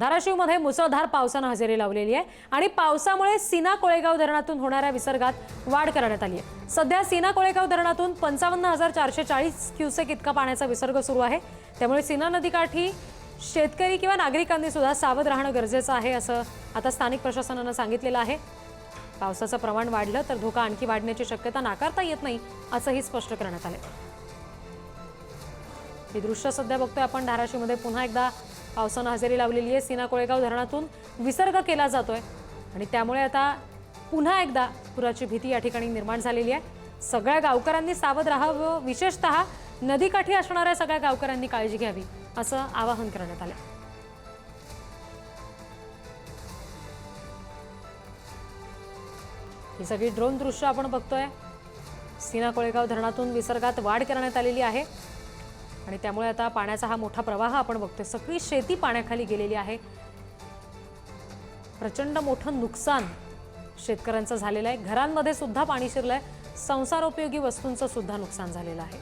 धाराशिवमध्ये मुसळधार पावसानं हजेरी लावलेली आहे आणि पावसामुळे सीना कोळेगाव धरणातून होणाऱ्या विसर्गात वाढ करण्यात आली आहे. सध्या सीना कोळेगाव धरणातून पंचावन्न हजार चारशे चाळीस क्युसेक इतका पाण्याचा विसर्ग सुरू आहे. त्यामुळे सीना नदीकाठी शेतकरी किंवा नागरिकांनी सुद्धा सावध राहणं गरजेचं आहे असं आता स्थानिक प्रशासनानं सांगितलेलं आहे. पावसाचं प्रमाण वाढलं तर धोका आणखी वाढण्याची शक्यता नाकारता येत नाही असंही स्पष्ट करण्यात आलं ही दृश्य सध्या बघतोय आपण. धाराशिवमध्ये पुन्हा एकदा पावसानं हजेरी लावलेली आहे. सीना कोळेगाव धरणातून विसर्ग केला जातोय. आणि त्यामुळे आता पुन्हा एकदा पुराची भीती या ठिकाणी निर्माण झालेली आहे. सगळ्या गावकऱ्यांनी सावध राहावं. विशेषतः नदीकाठी असणाऱ्या सगळ्या गावकऱ्यांनी काळजी घ्यावी असं आवाहन करण्यात आलं ही सगळी ड्रोन दृश्य आपण बघतोय. सीना कोळेगाव धरणातून विसर्गात वाढ करण्यात आलेली आहे. आणि त्यामुळे आता पाण्याचा हा मोठा प्रवाह आपण बघतोय. सगळी शेती पाण्याखाली गेलेली आहे. प्रचंड मोठं नुकसान शेतकऱ्यांचं झालेलं आहे. घरांमध्ये सुद्धा पाणी शिरलंय. संसारोपयोगी वस्तूंचं सुद्धा नुकसान झालेलं आहे.